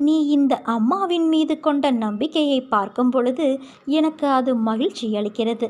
நீ இந்த அம்மாவின் மீது கொண்ட நம்பிக்கையை பார்க்கும் பொழுது எனக்கு அது மகிழ்ச்சி அளிக்கிறது.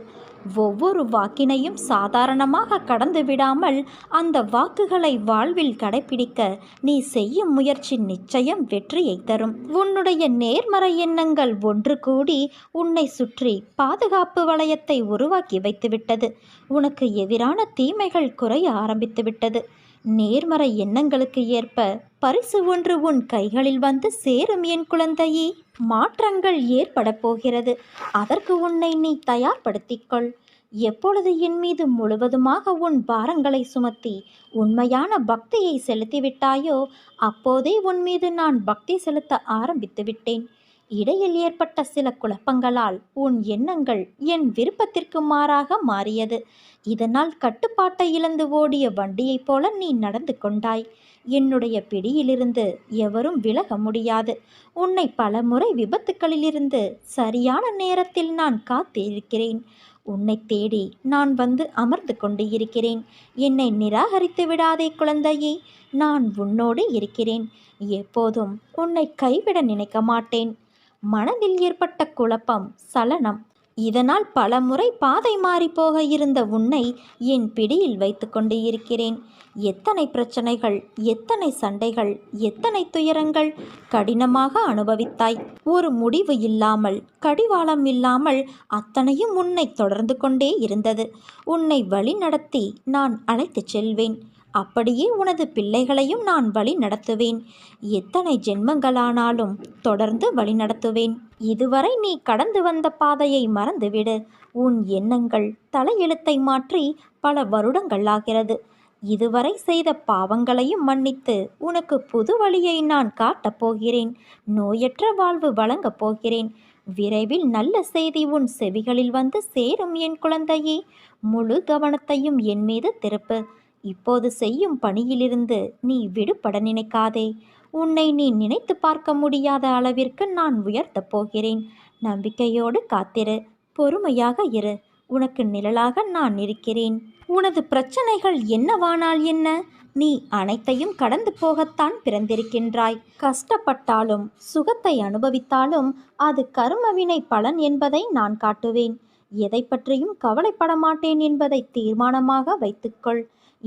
ஒவ்வொரு வாக்கினையும் சாதாரணமாக கடந்து விடாமல் அந்த வாக்குகளை வாழ்வில் கடைபிடிக்க நீ செய்யும் முயற்சி நிச்சயம் வெற்றியை தரும். உன்னுடைய நேர்மறை எண்ணங்கள் ஒன்று கூடி உன்னை சுற்றி பாதுகாப்பு வளையத்தை உருவாக்கி வைத்துவிட்டது. உனக்கு எதிரான தீமைகள் குறைய ஆரம்பித்துவிட்டது. நேர்மறை எண்ணங்களுக்கு ஏற்ப பரிசு ஒன்று உன் கைகளில் வந்து சேரும் என் குழந்தையே. மாற்றங்கள் ஏற்பட போகிறது. அதற்கு உன்னை நீ தயார்படுத்திக்கொள். எப்பொழுது என் மீது முழுவதுமாக உன் பாரங்களை சுமத்தி உண்மையான பக்தியை செலுத்திவிட்டாயோ அப்போதே உன் மீது நான் பக்தி செலுத்த ஆரம்பித்து விட்டேன் இடையில் ஏற்பட்ட சில குழப்பங்களால் உன் எண்ணங்கள் என் விருப்பத்திற்கு மாறாக மாறியது. இதனால் கட்டுப்பாட்டை இழந்து ஓடிய வண்டியைப் போல நீ நடந்து கொண்டாய். என்னுடைய பிடியிலிருந்து எவரும் விலக முடியாது. உன்னை பல முறை விபத்துக்களிலிருந்து சரியான நேரத்தில் நான் காத்திருக்கிறேன். உன்னை தேடி நான் வந்து அமர்ந்து கொண்டு இருக்கிறேன். என்னை நிராகரித்து விடாதே குழந்தையே நான் உன்னோடு இருக்கிறேன். எப்போதும் உன்னை கைவிட நினைக்க மாட்டேன். மனதில் ஏற்பட்ட குழப்பம் சலனம். இதனால் பலமுறை பாதை மாறி போக இருந்த உன்னை என் பிடியில் வைத்து கொண்டு இருக்கிறேன். எத்தனை பிரச்சனைகள் எத்தனை சண்டைகள் எத்தனை துயரங்கள் கடினமாக அனுபவித்தாய். ஒரு முடிவு இல்லாமல் கடிவாளம் இல்லாமல் அத்தனையும் உன்னை தொடர்ந்து கொண்டே இருந்தது. உன்னை வழிநடத்தி நான் அழைத்துச் செல்வேன். அப்படியே உனது பிள்ளைகளையும் நான் வழி நடத்துவேன். எத்தனை ஜென்மங்களானாலும் தொடர்ந்து வழி நடத்துவேன். இதுவரை நீ கடந்து வந்த பாதையை மறந்துவிடு. உன் எண்ணங்கள் தலையெழுத்தை மாற்றி பல வருடங்கள் ஆகிறது இதுவரை செய்த பாவங்களையும் மன்னித்து உனக்கு புது வழியை நான் காட்டப் போகிறேன். நோயற்ற வாழ்வு வழங்கப் போகிறேன். விரைவில் நல்ல செய்தி உன் செவிகளில் வந்து சேரும் என் குழந்தையே. முழு கவனத்தையும் என் மீது திருப்பு. இப்போது செய்யும் பணியிலிருந்து நீ விடுபட நினைக்காதே. உன்னை நீ நினைத்து பார்க்க முடியாத அளவிற்கு நான் உயர்த்தப் போகிறேன். நம்பிக்கையோடு காத்திரு. பொறுமையாக இரு. உனக்கு நிழலாக நான் இருக்கிறேன். உனது பிரச்சனைகள் என்னவானால் என்ன? நீ அனைத்தையும் கடந்து போகத்தான் பிறந்திருக்கின்றாய். கஷ்டப்பட்டாலும் சுகத்தை அனுபவித்தாலும் அது கர்மவினை பலன் என்பதை நான் காட்டுவேன். எதை பற்றியும் கவலைப்பட மாட்டேன் என்பதை தீர்மானமாக வைத்துக்கொள்.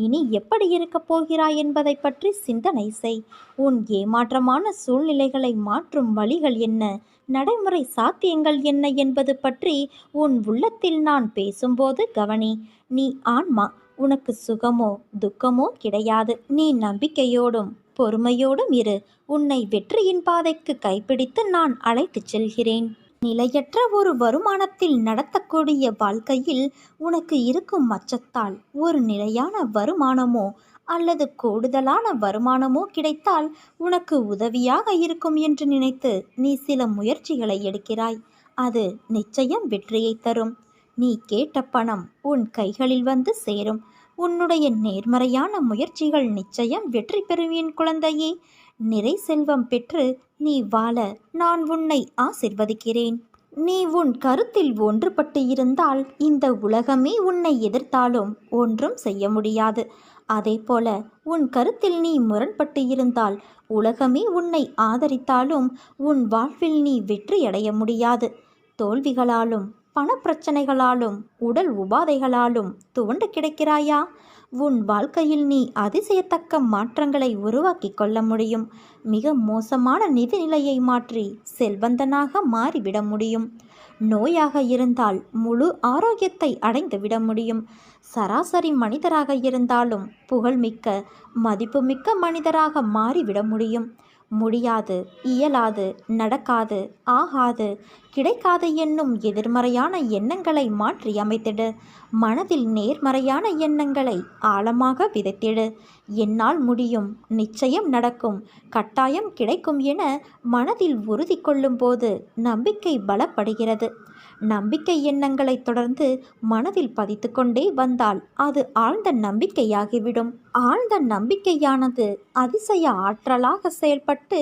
இனி எப்படி இருக்கப் போகிறாய் என்பதை பற்றி சிந்தனை செய். உன் ஏமாற்றமான சூழ்நிலைகளை மாற்றும் வழிகள் என்ன? நடைமுறை சாத்தியங்கள் என்ன என்பது பற்றி உன் உள்ளத்தில் நான் பேசும்போது கவனி. நீ ஆன்மா உனக்கு சுகமோ துக்கமோ கிடையாது. நீ நம்பிக்கையோடும் பொறுமையோடும் இரு. உன்னை வெற்றியின் பாதைக்கு கைப்பிடித்து நான் அழைத்துச் செல்கிறேன். நிலையற்ற ஒரு வருமானத்தில் நடத்தக்கூடிய வாழ்க்கையில் உனக்கு இருக்கும் அச்சத்தால் ஒரு நிலையான வருமானமோ அல்லது கூடுதலான வருமானமோ கிடைத்தால் உனக்கு உதவியாக இருக்கும் என்று நினைத்து நீ சில முயற்சிகளை எடுக்கிறாய். அது நிச்சயம் வெற்றியை தரும். நீ கேட்ட பணம் உன் கைகளில் வந்து சேரும். உன்னுடைய நேர்மறையான முயற்சிகள் நிச்சயம் வெற்றி பெறும் என் குழந்தையே. நிறை செல்வம் பெற்று நீ வாழ நான் உன்னை ஆசிர்வதிக்கிறேன். நீ உன் கருத்தில் ஒன்றுபட்டு இருந்தால் இந்த உலகமே உன்னை எதிர்த்தாலும் ஒன்றும் செய்ய முடியாது. அதேபோல உன் கருத்தில் நீ முரண்பட்டு இருந்தால் உலகமே உன்னை ஆதரித்தாலும் உன் வாழ்வில் நீ வெற்றியடைய முடியாது. தோல்விகளாலும் பணப்பிரச்சனைகளாலும் உடல் உபாதைகளாலும் துவண்டு கிடக்கிறாயா? உன் வாழ்க்கையில் நீ அதிசயத்தக்க மாற்றங்களை உருவாக்கி கொள்ள முடியும். மிக மோசமான நிதிநிலையை மாற்றி செல்வந்தனாக மாறிவிட முடியும். நோயாக இருந்தால் முழு ஆரோக்கியத்தை அடைந்துவிட முடியும். சராசரி மனிதராக இருந்தாலும் புகழ்மிக்க மதிப்புமிக்க மனிதராக மாறிவிட முடியும். முடியாது இயலாது நடக்காது ஆகாது கிடைக்காது என்னும் எதிர்மறையான எண்ணங்களை மாற்றி அமைத்திடு. மனதில் நேர்மறையான எண்ணங்களை ஆழமாக விதைத்திடு. என்னால் முடியும் நிச்சயம் நடக்கும் கட்டாயம் கிடைக்கும் என மனதில் உறுதி கொள்ளும்போது நம்பிக்கை பலப்படுகிறது. நம்பிக்கை எண்ணங்களை தொடர்ந்து மனதில் பதித்துக்கொண்டே வந்தால் அது ஆழ்ந்த நம்பிக்கையாகிவிடும். ஆழ்ந்த நம்பிக்கையானது அதிசய ஆற்றலாக செயல்பட்டு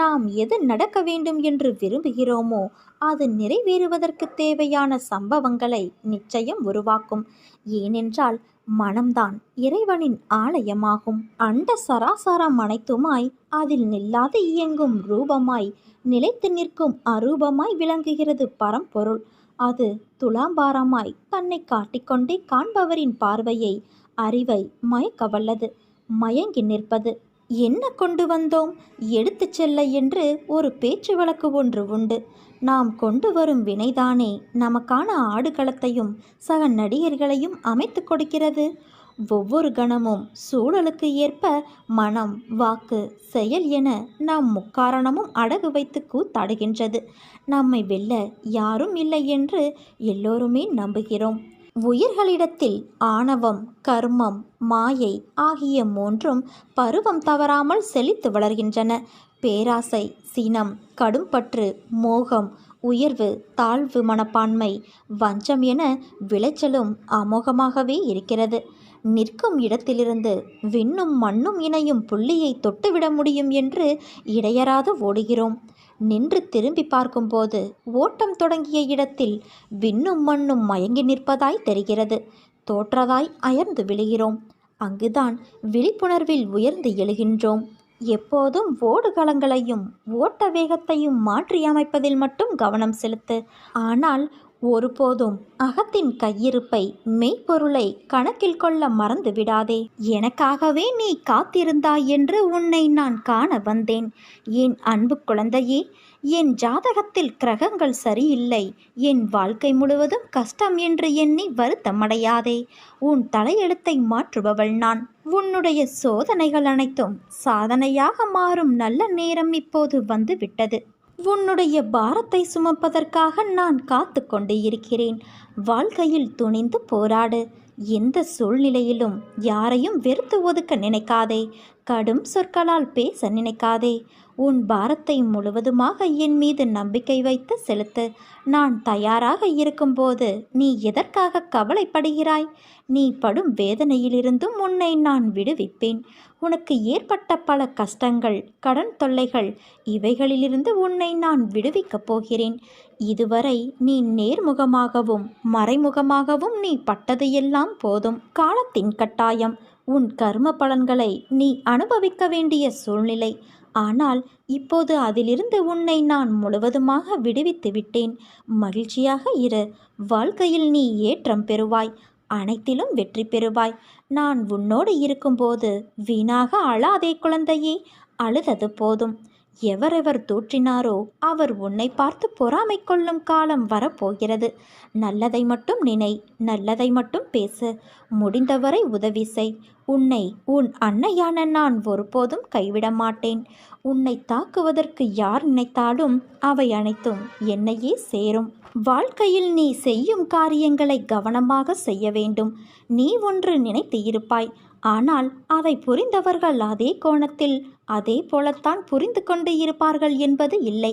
நாம் எது நடக்க வேண்டும் என்று விரும்புகிறோமோ அது நிறைவேறுவதற்கு தேவையான சம்பவங்களை நிச்சயம் உருவாக்கும். ஏனென்றால் மனம்தான் இறைவனின் ஆலயமாகும். அண்ட சராசாரம் அனைத்துமாய் அதில் நில்லாது இயங்கும் ரூபமாய் நிலைத்து நிற்கும் அரூபமாய் விளங்குகிறது பரம்பொருள். அது துலாம்பாரமாய் தன்னை காட்டிக்கொண்டே காண்பவரின் பார்வையை அறிவை மயக்க வல்லது மயங்கி நிற்பது. என்ன கொண்டு வந்தோம்? எடுத்துச் செல்ல என்று ஒரு பேச்சு வழக்கு ஒன்று உண்டு. நாம் கொண்டு வரும் வினைதானே நமக்கான ஆடுகளத்தையும் சக நடிகர்களையும் அமைத்து கொடுக்கிறது. ஒவ்வொரு கணமும் சூழலுக்கு ஏற்ப மனம் வாக்கு செயல் என நாம் முக்காரணமும் அடகு வைத்து கூத்தாடுகின்றது. நம்மை வெல்ல யாரும் இல்லை என்று எல்லோருமே நம்புகிறோம். உயிர்களிடத்தில் ஆணவம் கர்மம் மாயை ஆகிய மூன்றும் பருவம் தவறாமல் செழித்து வளர்கின்றன. பேராசை சினம் கடும்பற்று மோகம் உயர்வு தாழ்வு மனப்பான்மை வஞ்சம் என விளைச்சலும் அமோகமாகவே இருக்கிறது. நிற்கும் இடத்திலிருந்து விண்ணும் மண்ணும் இணையும் புள்ளியை தொட்டுவிட முடியும் என்று இடையறாது ஓடுகிறோம். நின்று திரும்பி பார்க்கும்போது ஓட்டம் தொடங்கிய இடத்தில் விண்ணும் மண்ணும் மயங்கி நிற்பதாய் தெரிகிறது. தோற்றதாய் அயர்ந்து விழுகிறோம். அங்குதான் விழிப்புணர்வில் உயர்ந்து எழுகின்றோம். எப்போதும் ஓடுகளங்களையும் ஓட்ட வேகத்தையும் மாற்றியமைப்பதில் மட்டும் கவனம் செலுத்து. ஆனால் ஒருபோதும் அகத்தின் கையிருப்பை மெய்ப்பொருளை கணக்கில் கொள்ள மறந்து விடாதே. எனக்காகவே நீ காத்திருந்தாய் என்று உன்னை நான் காண வந்தேன். என் அன்பு குழந்தையே என் ஜாதகத்தில் கிரகங்கள் சரியில்லை. என் வாழ்க்கை முழுவதும் கஷ்டம் என்று எண்ணி வருத்தமடையாதே. உன் தலையெழுத்தை மாற்றுபவள் நான். உன்னுடைய சோதனைகள் அனைத்தும் சாதனையாக மாறும் நல்ல நேரம் இப்போது வந்து விட்டது உன்னுடைய பாரத்தை சுமப்பதற்காக நான் காத்து கொண்டு இருக்கிறேன். வாழ்க்கையில் துணிந்து போராடு. எந்த சூழ்நிலையிலும் யாரையும் வெறுத்து ஒதுக்க நினைக்காதே. கடும் சொற்களால் பேச நினைக்காதே. உன் பாரத்தை முழுவதுமாக என் மீது நம்பிக்கை வைத்து செலுத்து. நான் தயாராக இருக்கும்போது நீ எதற்காக கவலைப்படுகிறாய்? நீ படும் வேதனையிலிருந்தும் உன்னை நான் விடுவிப்பேன். உனக்கு ஏற்பட்ட பல கஷ்டங்கள் கடன் தொல்லைகள் இவைகளிலிருந்து உன்னை நான் விடுவிக்கப் போகிறேன். இதுவரை நீ நேர்முகமாகவும் மறைமுகமாகவும் நீ பட்டது எல்லாம் போதும். காலத்தின் கட்டாயம். உன் கர்ம பலன்களை நீ அனுபவிக்க வேண்டிய சூழ்நிலை. ஆனால் இப்போது அதிலிருந்து உன்னை நான் முழுவதுமாக விடுவித்து விட்டேன். மகிழ்ச்சியாக இரு. வாழ்க்கையில் நீ ஏற்றம் பெறுவாய். அனைத்திலும் வெற்றி பெறுவாய். நான் உன்னோடு இருக்கும்போது வீணாக அழாதே குழந்தையே. அழுதது போதும். எவரெவர் தூற்றினாரோ அவர் உன்னை பார்த்து பொறாமை கொள்ளும் காலம் வரப்போகிறது. நல்லதை மட்டும் நினை நல்லதை மட்டும் பேசு. முடிந்தவரை உதவி செய். உன்னை உன் அன்னையான நான் ஒருபோதும் கைவிட மாட்டேன். உன்னை தாக்குவதற்கு யார் நினைத்தாலும் அவை அனைத்தும் என்னையே சேரும். வாழ்க்கையில் நீ செய்யும் காரியங்களை கவனமாக செய்ய வேண்டும். நீ ஒன்று நினைத்து இருப்பாய். ஆனால் அதை புரிந்தவர்கள் அதே கோணத்தில் அதே போலத்தான் புரிந்து கொண்டு இருப்பார்கள் என்பது இல்லை.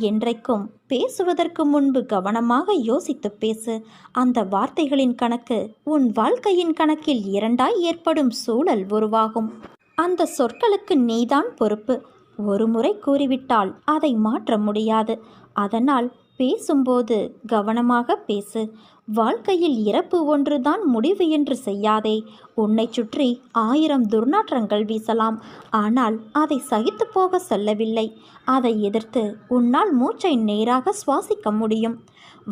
என்றைக்கும் பேசுவதற்கு முன்பு கவனமாக யோசித்து பேசு. அந்த வார்த்தைகளின் கணக்கு உன் வாழ்க்கையின் கணக்கில் இரண்டாய் ஏற்படும் சூழல் உருவாகும். அந்த சொற்களுக்கு நீதான் பொறுப்பு. ஒரு முறை கூறிவிட்டால் அதை மாற்ற முடியாது. அதனால் பேசும்போது கவனமாக பேசு. வாழ்க்கையில் இறப்பு ஒன்றுதான் முடிவு என்று செய்யாதே. உன்னை சுற்றி ஆயிரம் துர்நாற்றங்கள் வீசலாம். ஆனால் அதை சகித்து போக சொல்லவில்லை. அதை எதிர்த்து உன்னால் மூச்சை நேராக சுவாசிக்க முடியும்.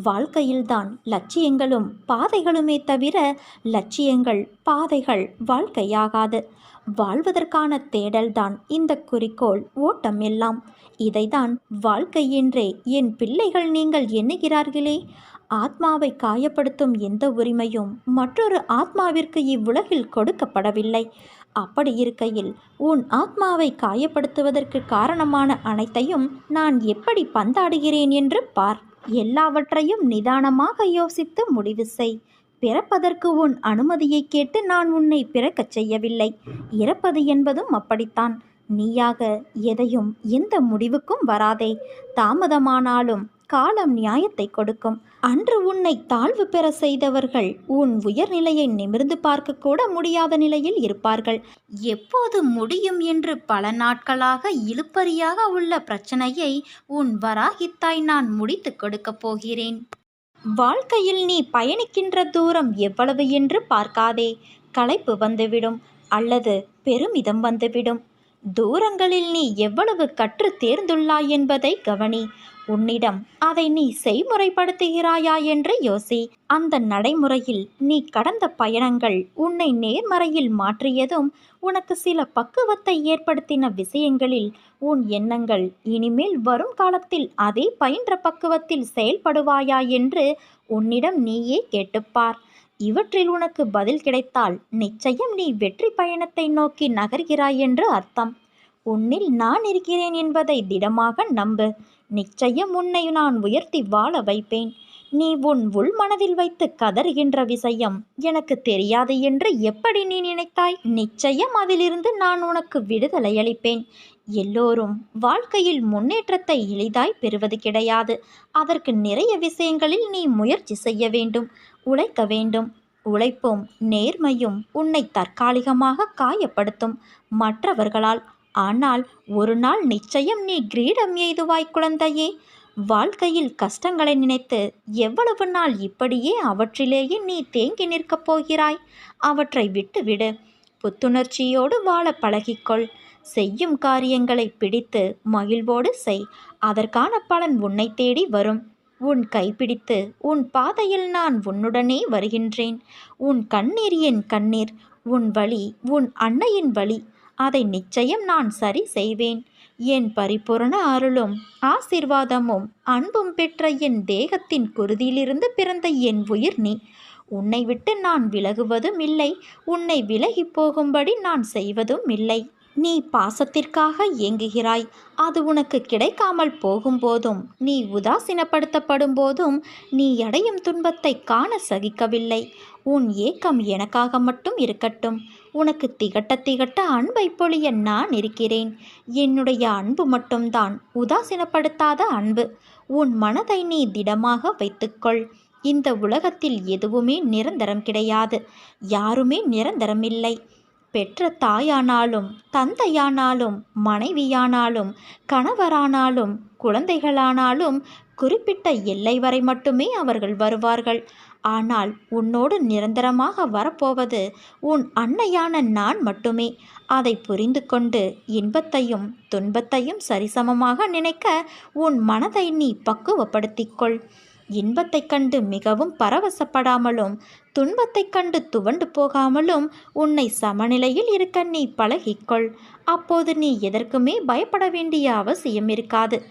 வாழ்க்கையில்தான் லட்சியங்களும் பாதைகளுமே தவிர லட்சியங்கள் பாதைகள் வாழ்க்கையாகாது. வாழ்வதற்கான தேடல்தான் இந்த குறிக்கோள் ஓட்டம் எல்லாம். இதைதான் வாழ்க்கை என்றே என் பிள்ளைகள் நீங்கள் எண்ணுகிறார்களே. ஆத்மாவை காயப்படுத்தும் எந்த உரிமையும் மற்றொரு ஆத்மாவிற்கு இவ்வுலகில் கொடுக்கப்படவில்லை. அப்படி இருக்கையில் உன் ஆத்மாவை காயப்படுத்துவதற்கு காரணமான அனைத்தையும் நான் எப்படி பந்தாடுகிறேன் என்று பார். எல்லாவற்றையும் நிதானமாக யோசித்து முடிவு செய். பிறப்பதற்கு உன் அனுமதியை கேட்டு நான் உன்னை பிறக்கச் செய்யவில்லை. இறப்பது என்பதும் அப்படித்தான். நீயாக எதையும் எந்த முடிவுக்கும் வராதே. தாமதமானாலும் காலம் நியாயத்தை கொடுக்கும். அன்று உன்னை தாழ்வு பெற செய்தவர்கள் உன் உயர்நிலையை நிமிர்ந்து பார்க்க கூட முடியாத நிலையில் இருப்பார்கள். எப்போது முடியும் என்று பல நாட்களாக இழுப்பறியாக உள்ள பிரச்சனையை உன் வராகித்தாய் நான் முடித்து கொடுக்கப் போகிறேன். வாழ்க்கையில் நீ பயணிக்கின்ற தூரம் எவ்வளவு என்று பார்க்காதே. களைப்பு வந்துவிடும் அல்லது பெருமிதம் வந்துவிடும். தூரங்களில் நீ எவ்வளவு கற்று தேர்ந்துள்ளாய் என்பதை கவனி. உன்னிடம் அதை நீ செய்முறைப்படுத்துகிறாயா என்று யோசி. அந்த நடைமுறையில் நீ கடந்த பயணங்கள் உன்னை நேர்மறையில் மாற்றியதும் உனக்கு சில பக்குவத்தை ஏற்படுத்தின விஷயங்களில் உன் எண்ணங்கள் இனிமேல் வரும் காலத்தில் அதே பயின்ற பக்குவத்தில் செயல்படுவாயா என்று உன்னிடம் நீயே கேட்டுப்பார். இவற்றில் உனக்கு பதில் கிடைத்தால் நிச்சயம் நீ வெற்றி பயணத்தை நோக்கி நகர்கிறாய் என்று அர்த்தம். உன்னில் நான் இருக்கிறேன் என்பதை திடமாக நம்பு. நிச்சயம் உன்னை நான் உயர்த்தி வாழ வைப்பேன். நீ உன் உள் மனதில் வைத்து கதறுகின்ற விஷயம் எனக்கு தெரியாது என்று எப்படி நீ நினைத்தாய்? நிச்சயம் அதிலிருந்து நான் உனக்கு விடுதலை அளிப்பேன். எல்லோரும் வாழ்க்கையில் முன்னேற்றத்தை எளிதாய் பெறுவது கிடையாது. அதற்கு நிறைய விஷயங்களில் நீ முயற்சி செய்ய வேண்டும் உழைக்க வேண்டும். உழைப்பும் நேர்மையும் உன்னை தற்காலிகமாக காயப்படுத்தும். மற்றவர்களால் ஆனால் ஒரு நாள் நிச்சயம் நீ கிரீடம் எய்துவாய் குழந்தையே. வாழ்க்கையில் கஷ்டங்களை நினைத்து எவ்வளவு நாள் இப்படியே அவற்றிலேயே நீ தேங்கி நிற்கப் போகிறாய்? அவற்றை விட்டுவிடு. புத்துணர்ச்சியோடு வாழ பழகிக்கொள். செய்யும் காரியங்களை பிடித்து மகிழ்வோடு செய். அதற்கான பலன் உன்னை தேடி வரும். உன் கைப்பிடித்து உன் பாதையில் நான் உன்னுடனே வருகின்றேன். உன் கண்ணீர் என் கண்ணீர். உன் வழி உன் அன்னையின் வழி. அதை நிச்சயம் நான் சரி செய்வேன். என் பரிபூரண அருளும் ஆசிர்வாதமும் அன்பும் பெற்ற என் தேகத்தின் குருதியிலிருந்து பிறந்த என் உயிர் நீ. உன்னை விட்டு நான் விலகுவதும் இல்லை உன்னை விலகி போகும்படி நான் செய்வதும் இல்லை. நீ பாசத்திற்காக ஏங்குகிறாய் அது உனக்கு கிடைக்காமல் போகும்போதும் நீ உதாசீனப்படுத்தப்படும் போதும் நீ அடையும் துன்பத்தை காண சகிக்கவில்லை. உன் ஏக்கம் எனக்காக மட்டும் இருக்கட்டும். உனக்கு திகட்ட திகட்ட அன்பை பொழிய நான் இருக்கிறேன். என்னுடைய அன்பு மட்டும்தான் உதாசீனப்படுத்தாத அன்பு. உன் மனதை நீ திடமாக வைத்துக்கொள். இந்த உலகத்தில் எதுவுமே நிரந்தரம் கிடையாது. யாருமே நிரந்தரமில்லை பெற்ற தாயானாலும் தந்தையானாலும் மனைவியானாலும் கணவரானாலும் குழந்தைகளானாலும் குறிப்பிட்ட எல்லை வரை மட்டுமே அவர்கள் வருவார்கள். ஆனால் உன்னோடு நிரந்தரமாக வரப்போவது உன் அன்னையான நான் மட்டுமே. அதை புரிந்து கொண்டு இன்பத்தையும் துன்பத்தையும் சரிசமமாக நினைக்க உன் மனதை நீ பக்குவப்படுத்திக்கொள் இன்பத்தைக் கண்டு மிகவும் பரவசப்படாமலும் துன்பத்தைக் கண்டு துவண்டு போகாமலும் உன்னை சமநிலையில் இருக்க நீ பழகிக்கொள் அப்போது நீ எதற்குமே பயப்பட வேண்டிய அவசியம் இருக்காது.